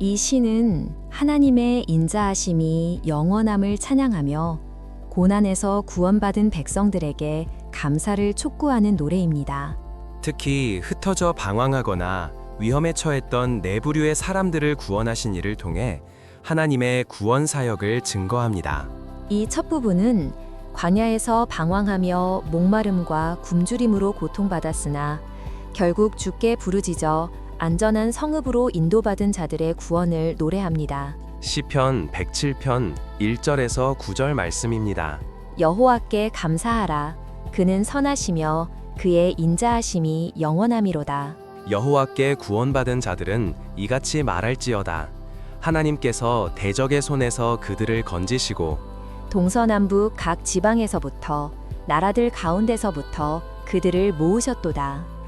이 시는 하나님의 인자하심이 영원함을 찬양하며 고난에서 구원받은 백성들에게 감사를 촉구하는 노래입니다. 특히 흩어져 방황하거나 위험에 처했던 네 부류의 사람들을 구원하신 이를 통해 하나님의 구원 사역을 증거합니다. 이 첫 부분은 광야에서 방황하며 목마름과 굶주림으로 고통받았으나 결국 주께 부르짖어 안전한 성읍으로 인도받은 자들의 구원을 노래합니다. 시편 107편 1절에서 9절 말씀입니다. 여호와께 감사하라. 그는 선하시며 그의 인자하심이 영원함이로다. 여호와께 구원받은 자들은 이같이 말할지어다. 하나님께서 대적의 손에서 그들을 건지시고 동서남북 각 지방에서부터 나라들 가운데서부터 그들을 모으셨도다.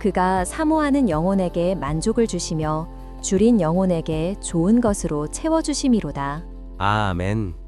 그가 사모하는 영혼에게 만족을 주시며 줄인 영혼에게 좋은 것으로 채워 주심이로다. 아멘.